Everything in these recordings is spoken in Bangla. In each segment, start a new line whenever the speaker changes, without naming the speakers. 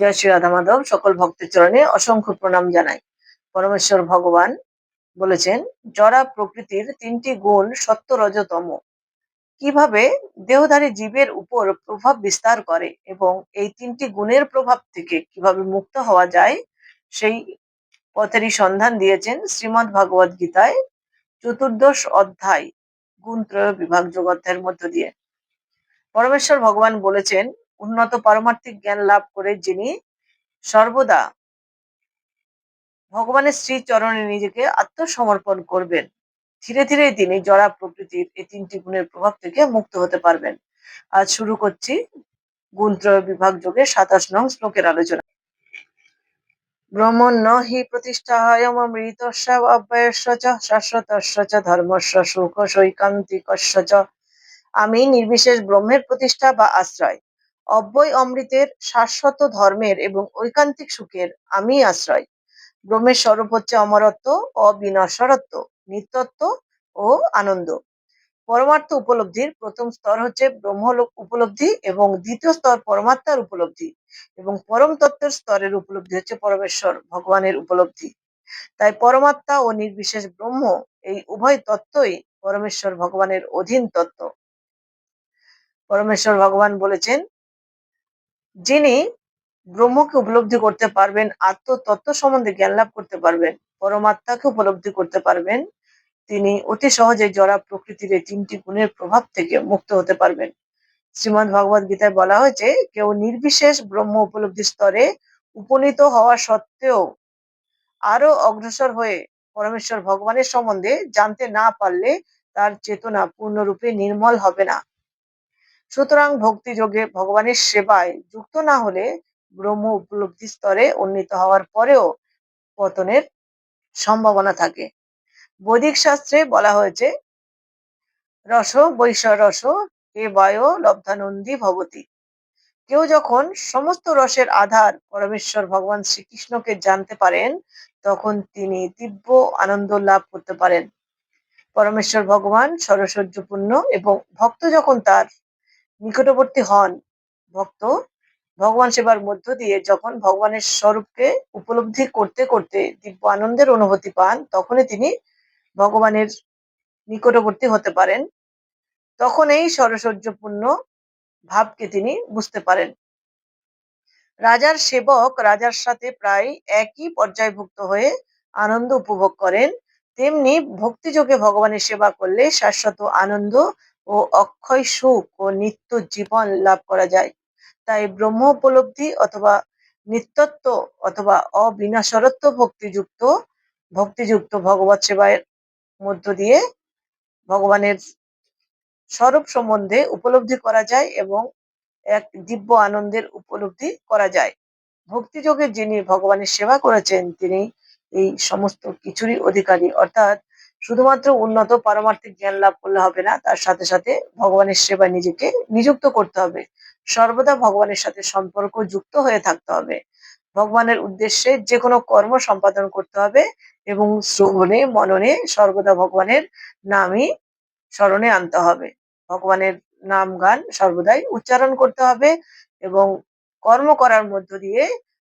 জয় শ্রী রাধা মাধব সকল ভক্তের চরণে অসংখ্য প্রণাম জানাই পরমেশ্বর ভগবান বলেছেন জরা প্রকৃতির তিনটি গুণ সত্য রজতম কিভাবে দেহধারী জীবের উপর প্রভাব বিস্তার করে এবং এই তিনটি গুণের প্রভাব থেকে কিভাবে মুক্ত হওয়া যায় সেই পথেরই সন্ধান দিয়েছেন শ্রীমৎ ভাগবত গীতায় চতুর্দশ অধ্যায় গুণত্রয় বিভাগ যোগ অধ্যায়ের মধ্য দিয়ে পরমেশ্বর ভগবান বলেছেন উন্নত পারমার্থিক জ্ঞান লাভ করে যিনি সর্বদা ভগবানের শ্রী চরণে নিজেকে আত্মসমর্পণ করবেন ধীরে ধীরে তিনি জরা প্রকৃতির এই তিনটি গুণের প্রভাব থেকে মুক্ত হতে পারবেন আজ শুরু করছি গুণত্র বিভাগ যোগে সাতাশ নং শ্লোকের আলোচনা ব্রহ্মণ ন হি প্রতিষ্ঠা হয় অমৃতস্য অব্যয়স্য চ সুখ চ আমি নির্বিশেষ ব্রহ্মের প্রতিষ্ঠা বা আশ্রয় অব্যয় অমৃতের শাশ্বত ধর্মের এবং ঐকান্তিক সুখের আমি আশ্রয় ব্রহ্মের স্বরূপ হচ্ছে অমরত্ব অবিনশরত্ব নিত্যত্ব ও আনন্দ পরমার্থ উপলব্ধির প্রথম স্তর হচ্ছে ব্রহ্ম উপলব্ধি এবং দ্বিতীয় স্তর পরমাত্মার উপলব্ধি এবং পরম তত্ত্বের স্তরের উপলব্ধি হচ্ছে পরমেশ্বর ভগবানের উপলব্ধি তাই পরমাত্মা ও নির্বিশেষ ব্রহ্ম এই উভয় তত্ত্বই পরমেশ্বর ভগবানের অধীন তত্ত্ব পরমেশ্বর ভগবান বলেছেন যিনি ব্রহ্মকে উপলব্ধি করতে পারবেন আত্মতত্ত্ব সম্বন্ধে জ্ঞান লাভ করতে পারবেন পরমাত্মাকে উপলব্ধি করতে পারবেন তিনি অতি সহজে জরা প্রকৃতির এই তিনটি গুণের প্রভাব থেকে মুক্ত হতে পারবেন শ্রীমদ ভগবত গীতায় বলা হয়েছে কেউ নির্বিশেষ ব্রহ্ম উপলব্ধি স্তরে উপনীত হওয়া সত্ত্বেও আরো অগ্রসর হয়ে পরমেশ্বর ভগবানের সম্বন্ধে জানতে না পারলে তার চেতনা পূর্ণরূপে নির্মল হবে না সুতরাং ভক্তিযোগে ভগবানের সেবায় যুক্ত না হলে ব্রহ্ম উপলব্ধি স্তরে উন্নীত হওয়ার পরেও পতনের সম্ভাবনা থাকে বৈদিক শাস্ত্রে বলা হয়েছে রস বৈশ রস হে বায় লব্ধানন্দী ভবতী কেউ যখন সমস্ত রসের আধার পরমেশ্বর ভগবান শ্রীকৃষ্ণকে জানতে পারেন তখন তিনি দিব্য আনন্দ লাভ করতে পারেন পরমেশ্বর ভগবান সরসহ্যপূর্ণ এবং ভক্ত যখন তার নিকটবর্তী হন ভক্ত ভগবান সেবার মধ্য দিয়ে যখন ভগবানের স্বরূপকে উপলব্ধি করতে করতে দিব্য আনন্দের অনুভূতি পান তখনই তিনি ভগবানের নিকটবর্তী হতে পারেন তখন এই সরসহ্যপূর্ণ ভাবকে তিনি বুঝতে পারেন রাজার সেবক রাজার সাথে প্রায় একই পর্যায়ভুক্ত হয়ে আনন্দ উপভোগ করেন তেমনি ভক্তিযোগে ভগবানের সেবা করলে শাশ্বত আনন্দ ও অক্ষয় সুখ ও নিত্য জীবন লাভ করা যায় তাই ব্রহ্ম উপলব্ধি অথবা নিত্যত্ব অথবা অবিনাশরত্ব ভক্তিযুক্ত ভক্তিযুক্ত ভগবত সেবায়ের মধ্য দিয়ে ভগবানের স্বরূপ সম্বন্ধে উপলব্ধি করা যায় এবং এক দিব্য আনন্দের উপলব্ধি করা যায় ভক্তিযোগে যিনি ভগবানের সেবা করেছেন তিনি এই সমস্ত কিছুরই অধিকারী অর্থাৎ শুধুমাত্র উন্নত পারমার্থিক জ্ঞান লাভ করলে হবে না তার সাথে সাথে ভগবানের সেবা নিজেকে নিযুক্ত করতে হবে সর্বদা ভগবানের সাথে সম্পর্ক যুক্ত হয়ে থাকতে হবে ভগবানের উদ্দেশ্যে যে কোনো কর্ম সম্পাদন করতে হবে এবং শ্রবণে মননে সর্বদা ভগবানের নামই স্মরণে আনতে হবে ভগবানের নাম গান সর্বদাই উচ্চারণ করতে হবে এবং কর্ম করার মধ্য দিয়ে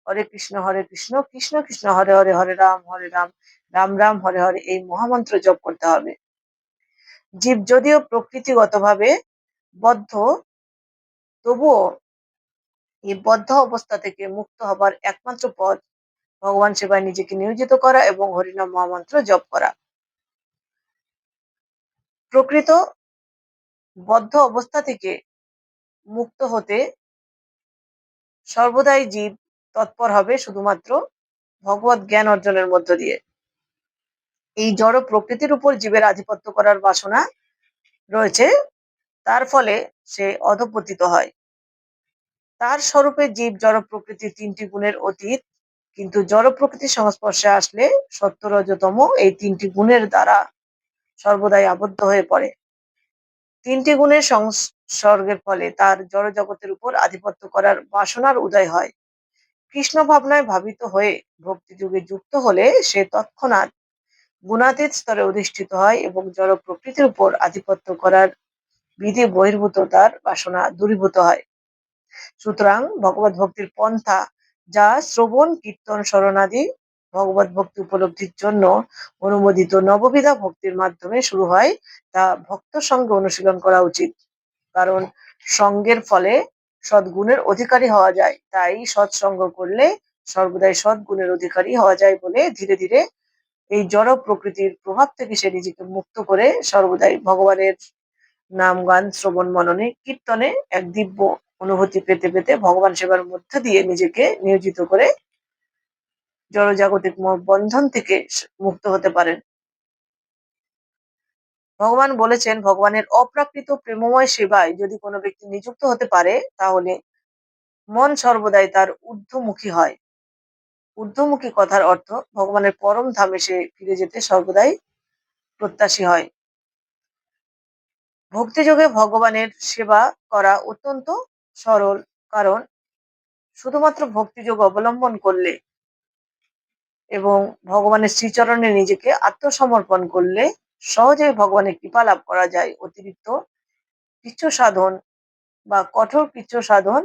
হরে কৃষ্ণ হরে কৃষ্ণ কৃষ্ণ কৃষ্ণ হরে হরে হরে রাম হরে রাম রাম রাম হরে হরে এই মহামন্ত্র জপ করতে হবে জীব যদিও প্রকৃতিগতভাবে বদ্ধ তবুও এই বদ্ধ অবস্থা থেকে মুক্ত হবার একমাত্র পথ ভগবান সেবায় নিজেকে নিয়োজিত করা এবং হরিনাম মহামন্ত্র জপ করা প্রকৃত বদ্ধ অবস্থা থেকে মুক্ত হতে সর্বদাই জীব তৎপর হবে শুধুমাত্র ভগবত জ্ঞান অর্জনের মধ্য দিয়ে এই জড় প্রকৃতির উপর জীবের আধিপত্য করার বাসনা রয়েছে তার ফলে সে অধপতিত হয় তার স্বরূপে জীব জড় প্রকৃতির তিনটি গুণের অতীত কিন্তু জড় প্রকৃতির সংস্পর্শে আসলে সত্যরজতম এই তিনটি গুণের দ্বারা সর্বদাই আবদ্ধ হয়ে পড়ে তিনটি গুণের সংসর্গের ফলে তার জড় জগতের উপর আধিপত্য করার বাসনার উদয় হয় কৃষ্ণ ভাবনায় ভাবিত হয়ে ভক্তিযুগে যুক্ত হলে সে তৎক্ষণাৎ গুণাতীত স্তরে অধিষ্ঠিত হয় এবং জড় প্রকৃতির উপর আধিপত্য করার বিধি বহির্ভূত তার বাসনা দূরীভূত হয় সুতরাং ভগবত ভক্তির পন্থা যা শ্রবণ কীর্তন শরণাদি ভগবত ভক্তি উপলব্ধির জন্য অনুমোদিত নববিধা ভক্তির মাধ্যমে শুরু হয় তা ভক্ত সঙ্গে অনুশীলন করা উচিত কারণ সঙ্গের ফলে সদ্গুণের অধিকারী হওয়া যায় তাই সৎসঙ্গ করলে সর্বদাই সদ্গুণের অধিকারী হওয়া যায় বলে ধীরে ধীরে এই জড় প্রকৃতির প্রভাব থেকে সে নিজেকে মুক্ত করে সর্বদাই ভগবানের নাম গান শ্রবণ মননে কীর্তনে এক দিব্য অনুভূতি পেতে পেতে ভগবান সেবার মধ্য দিয়ে নিজেকে নিয়োজিত করে জড়জাগতিক বন্ধন থেকে মুক্ত হতে পারেন ভগবান বলেছেন ভগবানের অপ্রাকৃত প্রেমময় সেবায় যদি কোনো ব্যক্তি নিযুক্ত হতে পারে তাহলে মন সর্বদাই তার ঊর্ধ্বমুখী হয় ঊর্ধ্বমুখী কথার অর্থ ভগবানের পরম ধামে সে ফিরে যেতে সর্বদাই প্রত্যাশী হয় ভক্তিযোগে ভগবানের সেবা করা অত্যন্ত সরল কারণ শুধুমাত্র ভক্তিযোগ অবলম্বন করলে এবং ভগবানের শ্রীচরণে নিজেকে আত্মসমর্পণ করলে সহজেই ভগবানের কৃপা লাভ করা যায় অতিরিক্ত কৃচ্ছ সাধন বা কঠোর কৃচ্ছ সাধন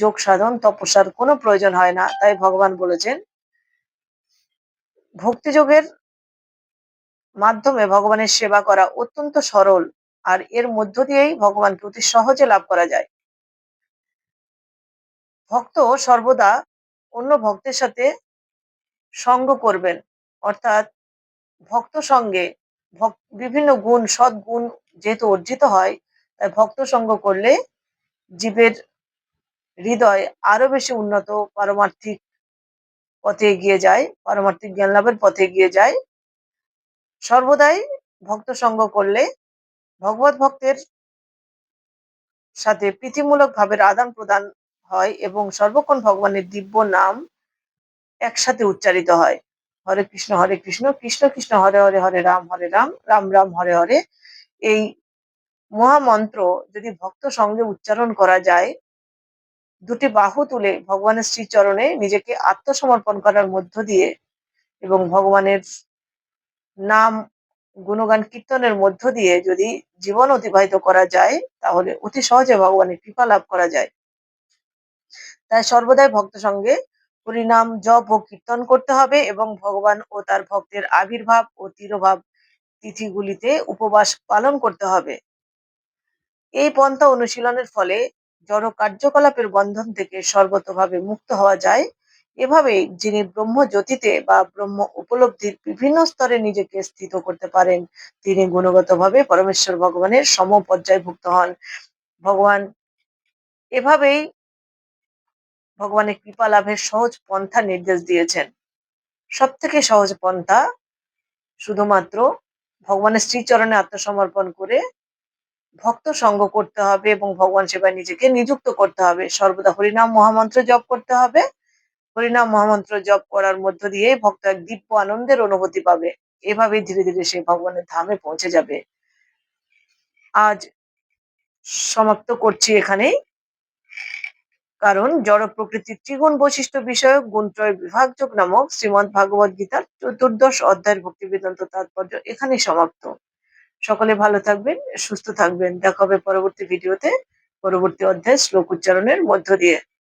যোগ সাধন তপস্যার কোনো প্রয়োজন হয় না তাই ভগবান বলেছেন ভক্তিযোগের মাধ্যমে ভগবানের সেবা করা অত্যন্ত সরল আর এর মধ্য দিয়েই ভগবান প্রতি সহজে লাভ করা যায় ভক্ত সর্বদা অন্য ভক্তের সাথে সঙ্গ করবেন অর্থাৎ ভক্ত সঙ্গে বিভিন্ন গুণ সৎ গুণ যেহেতু অর্জিত হয় তাই ভক্ত সঙ্গ করলে জীবের হৃদয় আরো বেশি উন্নত পারমার্থিক পথে এগিয়ে যায় পারমার্থিক জ্ঞান লাভের পথে এগিয়ে যায় সর্বদাই ভক্ত সঙ্গ করলে ভগবত ভক্তের সাথে প্রীতিমূলক ভাবে আদান প্রদান হয় এবং সর্বক্ষণ ভগবানের দিব্য নাম একসাথে উচ্চারিত হয় হরে কৃষ্ণ হরে কৃষ্ণ কৃষ্ণ কৃষ্ণ হরে হরে হরে রাম হরে রাম রাম রাম হরে হরে এই মহামন্ত্র যদি ভক্ত সঙ্গে উচ্চারণ করা যায় দুটি বাহু তুলে ভগবানের শ্রীচরণে নিজেকে আত্মসমর্পণ করার মধ্য দিয়ে এবং ভগবানের নাম গুণগান কীর্তনের মধ্য দিয়ে যদি জীবন অতিবাহিত করা যায় তাহলে অতি সহজে ভগবানের কৃপা লাভ করা যায় তাই সর্বদাই ভক্ত সঙ্গে পরিণাম জপ ও কীর্তন করতে হবে এবং ভগবান ও তার ভক্তের আবির্ভাব ও তিরোভাব তিথিগুলিতে উপবাস পালন করতে হবে এই পন্থা অনুশীলনের ফলে জড় কার্যকলাপের বন্ধন থেকে সর্বতভাবে মুক্ত হওয়া যায় এভাবে যিনি ব্রহ্ম জ্যোতিতে বা ব্রহ্ম উপলব্ধির বিভিন্ন স্তরে নিজেকে স্থিত করতে পারেন তিনি গুণগতভাবে পরমেশ্বর ভগবানের সম ভুক্ত হন ভগবান এভাবেই ভগবানের কৃপা লাভের সহজ পন্থা নির্দেশ দিয়েছেন সব থেকে সহজ পন্থা শুধুমাত্র ভগবানের শ্রীচরণে আত্মসমর্পণ করে ভক্ত সঙ্গ করতে হবে এবং ভগবান সেবায় নিজেকে নিযুক্ত করতে হবে সর্বদা হরিনাম মহামন্ত্র জপ করতে হবে হরিনাম মহামন্ত্র জপ করার মধ্য দিয়ে ভক্ত এক দিব্য আনন্দের অনুভূতি পাবে এভাবে ধীরে ধীরে সে ভগবানের ধামে পৌঁছে যাবে আজ সমাপ্ত করছি এখানেই কারণ জড় প্রকৃতির ত্রিগুণ বৈশিষ্ট্য বিষয়ক গুণত্রয় বিভাগযোগ নামক শ্রীমদ ভাগবত গীতার চতুর্দশ অধ্যায়ের ভক্তিবেদান্ত তাৎপর্য এখানেই সমাপ্ত সকলে ভালো থাকবেন সুস্থ থাকবেন দেখা হবে পরবর্তী ভিডিওতে পরবর্তী অধ্যায় শ্লোক উচ্চারণের মধ্য দিয়ে